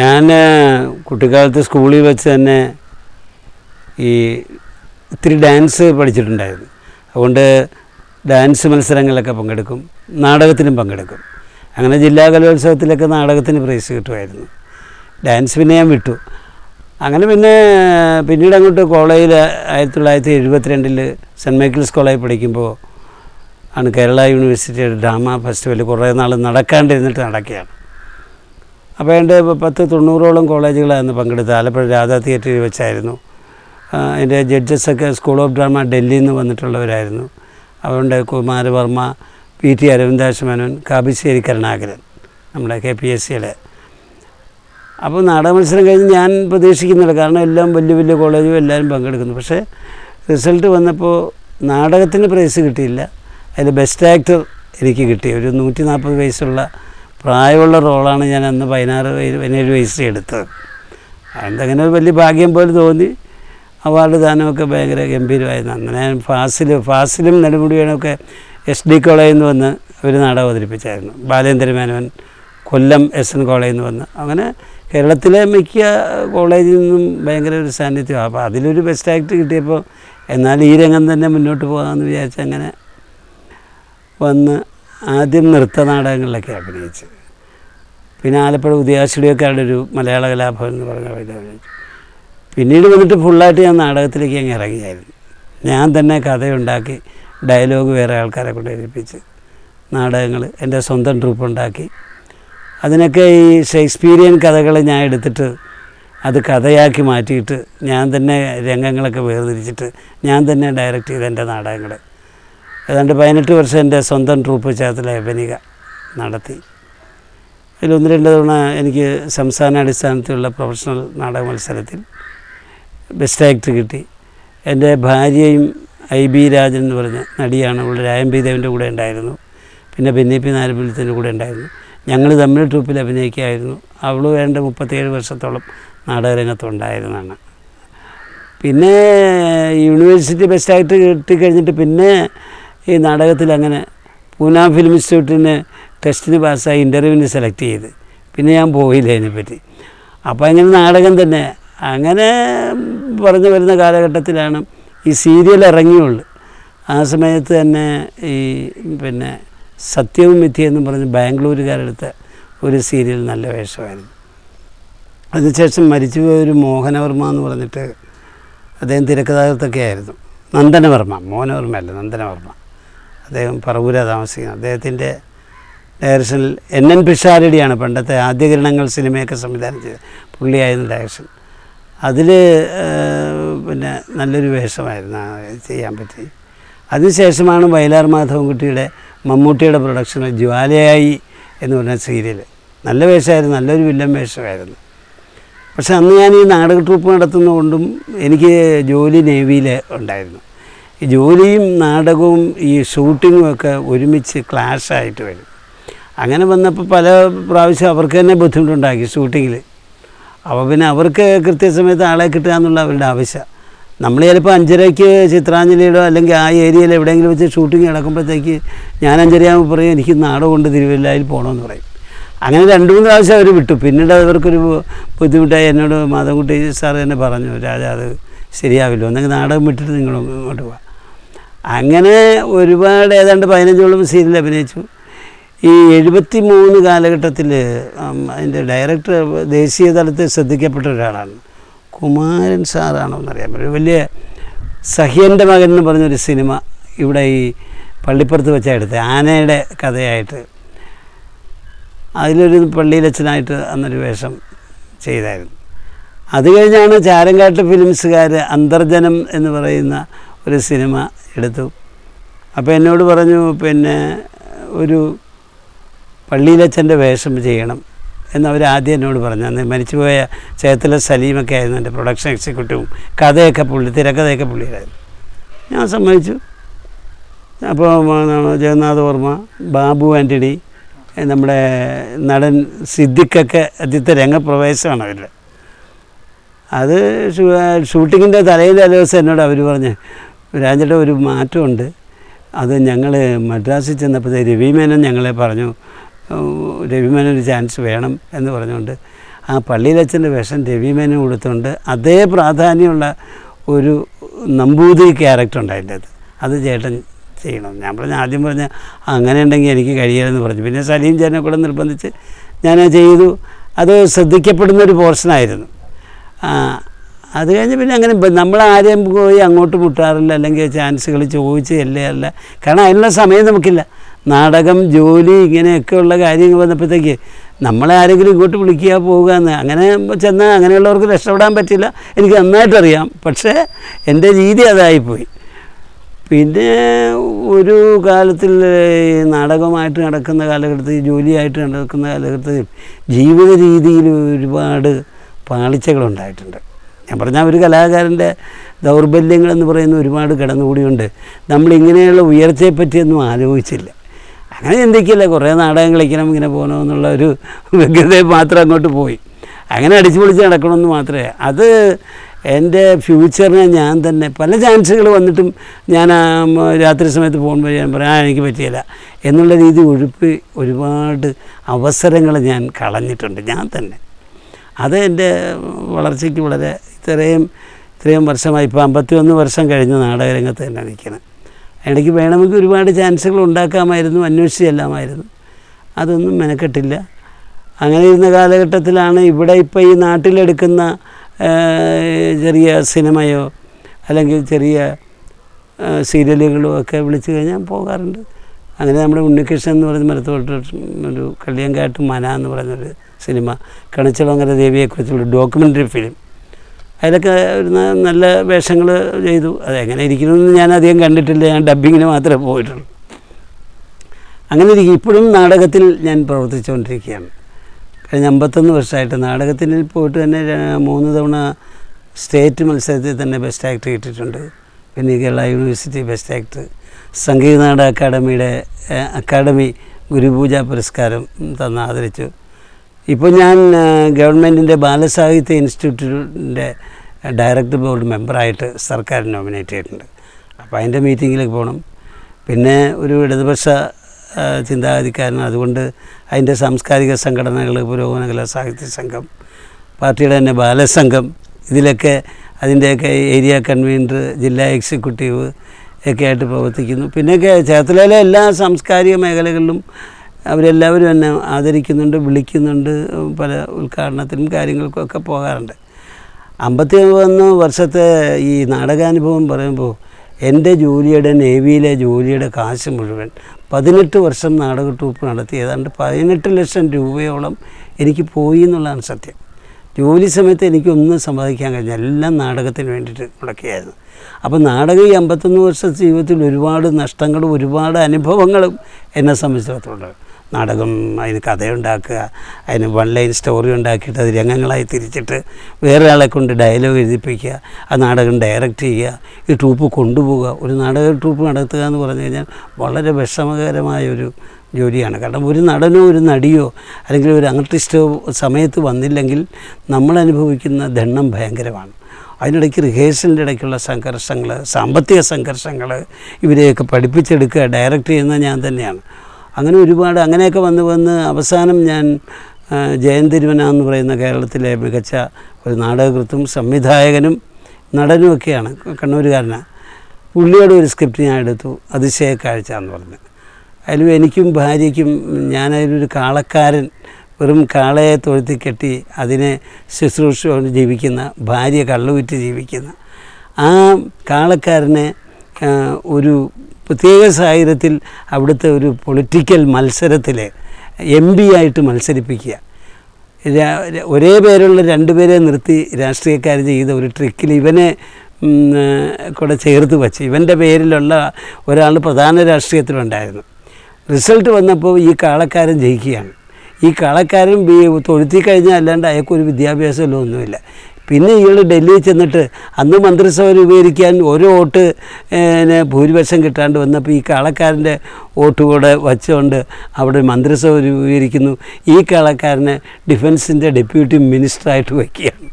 ഞാൻ കുട്ടിക്കാലത്ത് സ്കൂളിൽ വെച്ച് തന്നെ ഈ ഇത്തിരി ഡാൻസ് പഠിച്ചിട്ടുണ്ടായിരുന്നു. അതുകൊണ്ട് ഡാൻസ് മത്സരങ്ങളിലൊക്കെ പങ്കെടുക്കും നാടകത്തിനും പങ്കെടുക്കും. അങ്ങനെ ജില്ലാ കലോത്സവത്തിലൊക്കെ നാടകത്തിന് പ്രൈസ് കിട്ടുമായിരുന്നു. ഡാൻസ് പിന്നെ ഞാൻ വിട്ടു. അങ്ങനെ പിന്നെ പിന്നീട് അങ്ങോട്ട് കോളേജിൽ ആയിരത്തി തൊള്ളായിരത്തി എഴുപത്തിരണ്ടിൽ സെന്റ് മൈക്കിൾസ് കോളേജിൽ പഠിക്കുമ്പോൾ ആണ് കേരള യൂണിവേഴ്സിറ്റിയുടെ ഡ്രാമ ഫെസ്റ്റിവൽ കുറേ നാൾ നടക്കാണ്ടിരുന്നിട്ട് നടക്കുകയാണ്. അപ്പോൾ എന്റെ പത്ത് തൊണ്ണൂറോളം കോളേജുകളായിരുന്നു പങ്കെടുത്തത്. ആലപ്പുഴ രാധാ തിയേറ്ററിൽ വെച്ചായിരുന്നു. എന്റെ ജഡ്ജസൊക്കെ സ്കൂൾ ഓഫ് ഡ്രാമ ഡൽഹിയിൽ നിന്ന് വന്നിട്ടുള്ളവരായിരുന്നു. അതുകൊണ്ട് കുമാരവർമ്മ പി ടി അരവിന്ദാശ് മേനോൻ കാബിശ്ശേരി കരുണാകരൻ നമ്മുടെ കെ പി എസ് സിയുടെ. അപ്പോൾ നാടക മത്സരം കഴിഞ്ഞ് ഞാൻ പ്രതീക്ഷിക്കുന്നില്ല. കാരണം എല്ലാം വലിയ വലിയ കോളേജും എല്ലാവരും പങ്കെടുക്കുന്നു. പക്ഷേ റിസൾട്ട് വന്നപ്പോൾ നാടകത്തിന് പ്രൈസ് കിട്ടിയില്ല. അതിൽ ബെസ്റ്റ് ആക്ടർ എനിക്ക് കിട്ടി. ഒരു നൂറ്റി നാൽപ്പത് വയസ്സുള്ള പ്രായമുള്ള റോളാണ് ഞാൻ അന്ന് പതിനാറ് പതിനേഴ് വയസ്സിൽ എടുത്തത്. അതങ്ങനെ ഒരു വലിയ ഭാഗ്യം പോലെ തോന്നി. അവാർഡ് ദാനമൊക്കെ ഭയങ്കര ഗംഭീരമായിരുന്നു. അന്ന് ഞാൻ ഫാസിൽ ഫാസിലും നെടുമുടിയാണൊക്കെ എസ് ഡി കോളേജിൽ നിന്ന് വന്ന് അവർ നാടകം അവതരിപ്പിച്ചായിരുന്നു. ബാലേന്ദ്ര മേനോൻ കൊല്ലം എസ് എൻ കോളേജിൽ നിന്ന് വന്ന്. അങ്ങനെ കേരളത്തിലെ മിക്ക കോളേജിൽ നിന്നും ഭയങ്കര ഒരു സാന്നിധ്യം. അപ്പോൾ അതിലൊരു ബെസ്റ്റ് ആക്ട് കിട്ടിയപ്പോൾ എന്നാൽ ഈ രംഗം തന്നെ മുന്നോട്ട് പോകാമെന്ന് വിചാരിച്ച് അങ്ങനെ വന്ന് ആദ്യം നൃത്ത നാടകങ്ങളിലൊക്കെ അഭിനയിച്ച്. പിന്നെ ആലപ്പുഴ ഉദയാശ്രീയൊക്കെയുടെ ഒരു മലയാള കലാഭവൻ എന്ന് പറഞ്ഞ അഭിനയിച്ചു പിന്നീട് വന്നിട്ട് ഫുള്ളായിട്ട് ഞാൻ നാടകത്തിലേക്ക് അങ്ങ് ഇറങ്ങിയായിരുന്നു. ഞാൻ തന്നെ കഥയുണ്ടാക്കി ഡയലോഗ് വേറെ ആൾക്കാരെ കൊണ്ട് എഴുതിപ്പിച്ച് നാടകങ്ങൾ എന്റെ സ്വന്തം ട്രൂപ്പ് ഉണ്ടാക്കി അതിനൊക്കെ ഈ ഷേക്സ്പീരിയൻ കഥകൾ ഞാൻ എടുത്തിട്ട് അത് കഥയാക്കി മാറ്റിയിട്ട് ഞാൻ തന്നെ രംഗങ്ങളൊക്കെ വേർതിരിച്ചിട്ട് ഞാൻ തന്നെ ഡയറക്റ്റ് ചെയ്ത എന്റെ നാടകങ്ങൾ ഏതാണ്ട് പതിനെട്ട് വർഷം എന്റെ സ്വന്തം ട്രൂപ്പ് ചേർത്ത് ലേപനിക നടത്തി. അതിലൊന്ന് രണ്ട് തവണ എനിക്ക് സംസ്ഥാന അടിസ്ഥാനത്തിലുള്ള പ്രൊഫഷണൽ നാടക മത്സരത്തിൽ ബെസ്റ്റ് ആക്ടർ കിട്ടി. എന്റെ ഭാര്യയും ഐ ബി രാജൻ എന്ന് പറഞ്ഞ നടിയാണ് ഇവിടെ രായംബി ദേവിന്റെ കൂടെ ഉണ്ടായിരുന്നു. പിന്നെ ബെന്നി പി നാരമ്പലത്തിന്റെ കൂടെ ഉണ്ടായിരുന്നു. ഞങ്ങൾ തമ്മിൽ ട്രൂപ്പിൽ അഭിനയിക്കുകയായിരുന്നു. അവൾ വേണ്ട മുപ്പത്തേഴ് വർഷത്തോളം നാടകരംഗത്തുണ്ടായിരുന്നതാണ് പിന്നെ യൂണിവേഴ്സിറ്റി ബെസ്റ്റ് ആക്ടർ കിട്ടിക്കഴിഞ്ഞിട്ട് പിന്നെ ഈ നാടകത്തിൽ അങ്ങനെ പൂന ഫിലിം ഇൻസ്റ്റിറ്റ്യൂട്ടിന് ടെസ്റ്റിന് പാസ്സായി ഇന്റർവ്യൂവിന് സെലക്ട് ചെയ്ത്. പിന്നെ ഞാൻ പോയില്ല അതിനെപ്പറ്റി. അപ്പോൾ അങ്ങനെ നാടകം തന്നെ. അങ്ങനെ പറഞ്ഞു വരുന്ന കാലഘട്ടത്തിലാണ് ഈ സീരിയൽ ഇറങ്ങിയുള്ളു. ആ സമയത്ത് തന്നെ ഈ പിന്നെ സത്യവും മിഥ്യയെന്നും പറഞ്ഞ് ബാംഗ്ലൂരുകാരെടുത്ത ഒരു സീരിയൽ നല്ല വേഷമായിരുന്നു. അതിനുശേഷം മരിച്ചുപോയ ഒരു മോഹനവർമ്മ എന്ന് പറഞ്ഞിട്ട് അദ്ദേഹം തിരക്കഥാകൃത്തൊക്കെ ആയിരുന്നു നന്ദനവർമ്മ. മോഹനവർമ്മയല്ല നന്ദനവർമ്മ. അദ്ദേഹം പറവൂര താമസിക്കുന്നത്. അദ്ദേഹത്തിന്റെ ഡയറക്ഷനിൽ എൻ എൻ പിഷാരടിയാണ് പണ്ടത്തെ ആദ്യ കിരണങ്ങൾ സിനിമയൊക്കെ സംവിധാനം ചെയ്തത്. പുള്ളിയായിരുന്നു ഡയറക്ഷൻ. അതിൽ പിന്നെ നല്ലൊരു വേഷമായിരുന്നു ചെയ്യാൻ പറ്റി അതിനുശേഷമാണ് വയലാർ മാധവൻകുട്ടിയുടെ മമ്മൂട്ടിയുടെ പ്രൊഡക്ഷനിൽ ജ്വാലയായി എന്ന് പറഞ്ഞ സീരിയൽ നല്ല വേഷമായിരുന്നു നല്ലൊരു വില്ലൻ വേഷമായിരുന്നു. പക്ഷെ അന്ന് ഞാൻ ഈ നാടക ട്രൂപ്പ് നടത്തുന്നതുകൊണ്ടും എനിക്ക് ജോലി നേവിയിൽ ഉണ്ടായിരുന്നു. ജോലിയും നാടകവും ഈ ഷൂട്ടിങ്ങും ഒക്കെ ഒരുമിച്ച് ക്ലാഷായിട്ട് വരും. അങ്ങനെ വന്നപ്പോൾ പല പ്രാവശ്യം അവർക്ക് തന്നെ ബുദ്ധിമുട്ടുണ്ടാക്കി ഷൂട്ടിങ്ങിൽ അപ്പോൾ പിന്നെ അവർക്ക് കൃത്യസമയത്ത് ആളെ കിട്ടുക എന്നുള്ള അവരുടെ ആവശ്യം. നമ്മൾ ചിലപ്പോൾ അഞ്ചരയ്ക്ക് ചിത്രാഞ്ജലിയിലോ അല്ലെങ്കിൽ ആ ഏരിയയിൽ എവിടെയെങ്കിലും വെച്ച് ഷൂട്ടിംഗ് നടക്കുമ്പോഴത്തേക്ക് ഞാൻ അഞ്ചരയാകുമ്പോൾ പറയും എനിക്ക് നാട് കൊണ്ട് തിരുവല്ലയിൽ പോകണമെന്ന് പറയും. അങ്ങനെ രണ്ട് മൂന്ന് പ്രാവശ്യം അവർ വിട്ടു. പിന്നീട് അവർക്കൊരു ബുദ്ധിമുട്ടായി എന്നോട് മാധവൻകുട്ടി സാർ തന്നെ പറഞ്ഞു രാജാ അത് ശരിയാവില്ല. ഒന്നെങ്കിൽ നാടകം വിട്ടിട്ട് നിങ്ങൾ ഇങ്ങോട്ട് പോവാം. അങ്ങനെ ഒരുപാട് ഏതാണ്ട് പതിനഞ്ചോളം സീരിയൽ അഭിനയിച്ചു. ഈ എഴുപത്തി മൂന്ന് കാലഘട്ടത്തിൽ അതിന്റെ ഡയറക്ടർ ദേശീയ തലത്തിൽ ശ്രദ്ധിക്കപ്പെട്ട ഒരാളാണ്. കുമാരൻ സാറാണോ എന്നറിയാൻ ഒരു വലിയ സഹ്യന്റെ മകൻ എന്ന് പറഞ്ഞൊരു സിനിമ ഇവിടെ ഈ പള്ളിപ്പുറത്ത് വെച്ചാൽ എടുത്തത്. ആനയുടെ കഥയായിട്ട്. അതിലൊരു പള്ളിയിലച്ഛനായിട്ട് അന്നൊരു വേഷം ചെയ്തായിരുന്നു. അത് കഴിഞ്ഞാണ് ചാരങ്കാട്ട് ഫിലിംസുകാർ അന്തർജനം എന്ന് പറയുന്ന ഒരു സിനിമ എടുത്തു. അപ്പോൾ എന്നോട് പറഞ്ഞു പിന്നെ ഒരു പള്ളിയിലച്ഛന്റെ വേഷം ചെയ്യണം. എന്നവർ ആദ്യം എന്നോട് പറഞ്ഞു. അന്ന് മരിച്ചുപോയ ചേത്തല സലീമൊക്കെ ആയിരുന്നു എന്റെ പ്രൊഡക്ഷൻ എക്സിക്യൂട്ടീവും കഥയൊക്കെ പുള്ളി തിരക്കഥയൊക്കെ പുള്ളിയായിരുന്നു ഞാൻ സമ്മതിച്ചു. അപ്പോൾ ജഗന്നാഥ് വർമ്മ ബാബു ആന്റണി നമ്മുടെ നടൻ സിദ്ദിഖൊക്കെ ആദ്യത്തെ രംഗപ്രവേശമാണ് അവരുടെ. അത് ഷൂട്ടിങ്ങിന്റെ തലയിലെ ദിവസം എന്നോട് അവർ പറഞ്ഞ് രാജേട്ട ഒരു മാറ്റമുണ്ട്. അത് ഞങ്ങൾ മദ്രാസിൽ ചെന്നപ്പോൾ രവിമേനൻ ഞങ്ങളെ പറഞ്ഞു രവിമേനൻ ഒരു ചാൻസ് വേണം എന്ന് പറഞ്ഞുകൊണ്ട് ആ പള്ളിയിലച്ഛന്റെ വേഷം രവിമേനൻ കൊടുത്തുകൊണ്ട് അതേ പ്രാധാന്യമുള്ള ഒരു നമ്പൂതിരി ക്യാരക്ടർ ഉണ്ട് അതിന്റെ അത്. അത് ചേട്ടൻ ചെയ്യണം. ഞാൻ പറഞ്ഞ ആദ്യം പറഞ്ഞ അങ്ങനെ ഉണ്ടെങ്കിൽ എനിക്ക് കഴിയരുതെന്ന് പറഞ്ഞു. പിന്നെ സലീം ചേട്ടനെ കൂടെ നിർബന്ധിച്ച് ഞാൻ ചെയ്തു. അത് ശ്രദ്ധിക്കപ്പെടുന്നൊരു പോർഷനായിരുന്നു അത് കഴിഞ്ഞ് പിന്നെ അങ്ങനെ നമ്മൾ ആരെയും പോയി അങ്ങോട്ട് മുട്ടാറില്ല അല്ലെങ്കിൽ ചാൻസുകൾ ചോദിച്ച് അല്ലേ അല്ല. കാരണം അതിനുള്ള സമയം നമുക്കില്ല. നാടകം ജോലി ഇങ്ങനെയൊക്കെയുള്ള കാര്യങ്ങൾ വന്നപ്പോഴത്തേക്ക് നമ്മളെ ആരെങ്കിലും ഇങ്ങോട്ട് വിളിക്കുക പോവുക എന്ന് അങ്ങനെ ചെന്നാൽ അങ്ങനെയുള്ളവർക്ക് രക്ഷപ്പെടാൻ പറ്റില്ല. എനിക്ക് നന്നായിട്ടറിയാം. പക്ഷേ എന്റെ രീതി അതായിപ്പോയി. പിന്നെ ഒരു കാലത്തിൽ നാടകമായിട്ട് നടക്കുന്ന കാലഘട്ടത്തിൽ ജോലിയായിട്ട് നടക്കുന്ന കാലഘട്ടത്തിൽ ജീവിത രീതിയിൽ ഒരുപാട് പാളിച്ചകളുണ്ടായിട്ടുണ്ട്. ഞാൻ പറഞ്ഞ ഒരു കലാകാരന്റെ ദൗർബല്യങ്ങളെന്ന് പറയുന്ന ഒരുപാട് കടന്നുകൂടിയുണ്ട്. നമ്മളിങ്ങനെയുള്ള ഉയർച്ചയെപ്പറ്റിയൊന്നും ആലോചിച്ചില്ല. അങ്ങനെ ചിന്തിക്കില്ല. കുറേ നാടകം കളിക്കണം ഇങ്ങനെ പോകണമെന്നുള്ള ഒരു വ്യഗ്രതയെ മാത്രം അങ്ങോട്ട് പോയി. അങ്ങനെ അടിച്ചു പൊളിച്ച് നടക്കണമെന്ന് മാത്രമേ. അത് എന്റെ ഫ്യൂച്ചറിനെ ഞാൻ തന്നെ പല ചാൻസുകൾ വന്നിട്ടും ഞാൻ രാത്രി സമയത്ത് പോകുമ്പോൾ ഞാൻ പറയാം "ആ, എനിക്ക് പറ്റിയില്ല. എന്നുള്ള രീതി ഒഴുപ്പി ഒരുപാട് അവസരങ്ങൾ ഞാൻ കളഞ്ഞിട്ടുണ്ട്. ഞാൻ തന്നെ. അത് എന്റെ വളർച്ചയ്ക്ക് വളരെ ഇത്രയും ഇത്രയും വർഷമായി. ഇപ്പോൾ അമ്പത്തിയൊന്ന് വർഷം കഴിഞ്ഞ നാടകരംഗത്ത് തന്നെ നിൽക്കുന്നത് ഇടയ്ക്ക് വേണമെങ്കിൽ ഒരുപാട് ചാൻസുകൾ ഉണ്ടാക്കാമായിരുന്നു അന്വേഷിച്ച് ചെല്ലാമായിരുന്നു. അതൊന്നും മെനക്കെട്ടില്ല. അങ്ങനെ ഇരുന്ന കാലഘട്ടത്തിലാണ് ഇവിടെ ഇപ്പോൾ ഈ നാട്ടിലെടുക്കുന്ന ചെറിയ സിനിമയോ അല്ലെങ്കിൽ ചെറിയ സീരിയലുകളോ ഒക്കെ വിളിച്ചു കഴിഞ്ഞാൽ പോകാറുണ്ട്. അങ്ങനെ നമ്മുടെ ഉണ്ണികൃഷ്ണൻ എന്ന് പറയുന്ന മരത്തോട്ട് ഒരു കള്ളിയങ്കാട്ട് മന എന്ന് പറയുന്നൊരു സിനിമ കണിച്ചളങ്ങര ദേവിയെക്കുറിച്ചുള്ള ഡോക്യുമെന്ററി ഫിലിം. അതിലൊക്കെ ഒരു നല്ല വേഷങ്ങൾ ചെയ്തു. അതെങ്ങനെ ഇരിക്കണമെന്ന് ഞാൻ അധികം കണ്ടിട്ടില്ല. ഞാൻ ഡബ്ബിങ്ങിന് മാത്രമേ പോയിട്ടുള്ളൂ. അങ്ങനെ ഇരിക്കും. ഇപ്പോഴും നാടകത്തിൽ ഞാൻ പ്രവർത്തിച്ചുകൊണ്ടിരിക്കുകയാണ്. കഴിഞ്ഞ അമ്പത്തൊന്ന് വർഷമായിട്ട് നാടകത്തിൽ പോയിട്ട് തന്നെ മൂന്ന് തവണ സ്റ്റേറ്റ് മത്സരത്തിൽ തന്നെ ബെസ്റ്റ് ആക്ടർ കിട്ടിയിട്ടുണ്ട്. പിന്നെ Kerala university best actor Sangeetha Nataka അക്കാഡമിയുടെ academy ഗുരുപൂജ പുരസ്കാരം തന്ന് ആദരിച്ചു. ഇപ്പോൾ ഞാൻ ഗവൺമെന്റിന്റെ ബാലസാഹിത്യ ഇൻസ്റ്റിറ്റ്യൂട്ടിന്റെ ഡയറക്ടർ ബോർഡ് മെമ്പറായിട്ട് സർക്കാർ നോമിനേറ്റ് ചെയ്തിട്ടുണ്ട്. അപ്പോൾ അതിന്റെ മീറ്റിങ്ങിലേക്ക് പോകണം പിന്നെ ഒരു ഇടതുപക്ഷ ചിന്താഗതിക്കാരൻ അതുകൊണ്ട് അതിന്റെ സാംസ്കാരിക സംഘടനകൾ പുരോഗമന കലാ സാഹിത്യ സംഘം പാർട്ടിയുടെ തന്നെ ബാലസംഘം ഇതിലൊക്കെ അതിന്റെയൊക്കെ ഏരിയ കൺവീനർ ജില്ലാ എക്സിക്യൂട്ടീവ് ഒക്കെ ആയിട്ട് പ്രവർത്തിക്കുന്നു. പിന്നെ ചേർത്തലയിലെ എല്ലാ സാംസ്കാരിക മേഖലകളിലും അവരെല്ലാവരും എന്നെ ആദരിക്കുന്നുണ്ട് വിളിക്കുന്നുണ്ട് പല ഉദ്ഘാടനത്തിനും കാര്യങ്ങൾക്കും ഒക്കെ പോകാറുണ്ട്. അമ്പത്തി ഒന്ന് വർഷത്തെ ഈ നാടകാനുഭവം പറയുമ്പോൾ എന്റെ ജോലിയുടെ നേവിയിലെ ജോലിയുടെ കാശ് മുഴുവൻ പതിനെട്ട് വർഷം നാടക ട്രൂപ്പ് നടത്തി. ഏതാണ്ട് പതിനെട്ട് ലക്ഷം രൂപയോളം എനിക്ക് പോയി എന്നുള്ളതാണ് സത്യം. ജോലി സമയത്ത് എനിക്കൊന്നും സമ്പാദിക്കാൻ കഴിഞ്ഞ എല്ലാം നാടകത്തിന് വേണ്ടിയിട്ട് മുടക്കിയായിരുന്നു. അപ്പോൾ നാടകം ഈ അമ്പത്തൊന്ന് വർഷ ജീവിതത്തിൽ ഒരുപാട് നഷ്ടങ്ങളും ഒരുപാട് അനുഭവങ്ങളും എന്നെ സംബന്ധിച്ചിടത്തോളം നാടകം അതിന് കഥയുണ്ടാക്കുക അതിന് വൺ ലൈൻ സ്റ്റോറി ഉണ്ടാക്കിയിട്ട് അത് രംഗങ്ങളായി തിരിച്ചിട്ട് വേറൊരാളെ കൊണ്ട് ഡയലോഗ് എഴുതിപ്പിക്കുക ആ നാടകം ഡയറക്റ്റ് ചെയ്യുക ഈ ട്രൂപ്പ് കൊണ്ടുപോവുക. ഒരു നാടക ട്രൂപ്പ് നടത്തുക എന്ന് പറഞ്ഞു കഴിഞ്ഞാൽ വളരെ വിഷമകരമായ ഒരു ജോലിയാണ്. കാരണം ഒരു നടനോ ഒരു നടിയോ അല്ലെങ്കിൽ ഒരു ആർട്ടിസ്റ്റോ സമയത്ത് വന്നില്ലെങ്കിൽ നമ്മൾ അനുഭവിക്കുന്ന ദണ്ണം ഭയങ്കരമാണ്. അതിനിടയ്ക്ക് റിഹേഴ്സലിന്റെ ഇടയ്ക്കുള്ള സംഘർഷങ്ങൾ സാമ്പത്തിക സംഘർഷങ്ങൾ ഇവരെയൊക്കെ പഠിപ്പിച്ചെടുക്കുക ഡയറക്റ്റ് ചെയ്യുന്ന ഞാൻ തന്നെയാണ്. അങ്ങനെ ഒരുപാട് അങ്ങനെയൊക്കെ വന്ന് വന്ന് അവസാനം ഞാൻ ജയൻ തിരുവന എന്ന് പറയുന്ന കേരളത്തിലെ മികച്ച ഒരു നാടകകൃത്തും സംവിധായകനും നടനുമൊക്കെയാണ് കണ്ണൂരുകാരനാണ് പുള്ളിയോട് ഒരു സ്ക്രിപ്റ്റ് ഞാൻ എടുത്തു അതിശയ കാഴ്ച എന്ന് പറഞ്ഞു. അതിലും എനിക്കും ഭാര്യയ്ക്കും ഞാനതിലൊരു കാളക്കാരൻ വെറും കാളയെ തൊഴുത്തി കെട്ടി അതിനെ ശുശ്രൂഷ ജീവിക്കുന്ന ഭാര്യ കള്ളുവിറ്റ് ജീവിക്കുന്ന. ആ കാളക്കാരനെ ഒരു പ്രത്യേക സാഹചര്യത്തിൽ അവിടുത്തെ ഒരു പൊളിറ്റിക്കൽ മത്സരത്തിൽ എം പി ആയിട്ട് മത്സരിപ്പിക്കുക. ഒരേ പേരുള്ള രണ്ടുപേരെ നിർത്തി രാഷ്ട്രീയക്കാർ ചെയ്ത ഒരു ട്രിക്കിൽ ഇവനെ കൂടെ ചേർത്ത് വച്ച്. ഇവന്റെ പേരിലുള്ള ഒരാൾ പ്രധാന രാഷ്ട്രീയത്തിലുണ്ടായിരുന്നു. റിസൾട്ട് വന്നപ്പോൾ ഈ കാളക്കാരൻ ജയിക്കുകയാണ്. ഈ കാളക്കാരൻ തൊഴുത്തി കഴിഞ്ഞാൽ അല്ലാണ്ട് അയാൾക്കൊരു വിദ്യാഭ്യാസമല്ല ഒന്നുമില്ല. പിന്നെ ഇയാൾ ഡൽഹിയിൽ ചെന്നിട്ട് അന്ന് മന്ത്രിസഭ രൂപീകരിക്കാൻ ഒരു വോട്ട് പിന്നെ ഭൂരിപക്ഷം കിട്ടാണ്ട് വന്നപ്പോൾ ഈ കാളക്കാരന്റെ വോട്ട് കൂടെ വച്ചുകൊണ്ട് അവിടെ മന്ത്രിസഭ രൂപീകരിക്കുന്നു. ഈ കാളക്കാരനെ ഡിഫൻസിന്റെ ഡെപ്യൂട്ടി മിനിസ്റ്ററായിട്ട് വയ്ക്കുകയാണ്.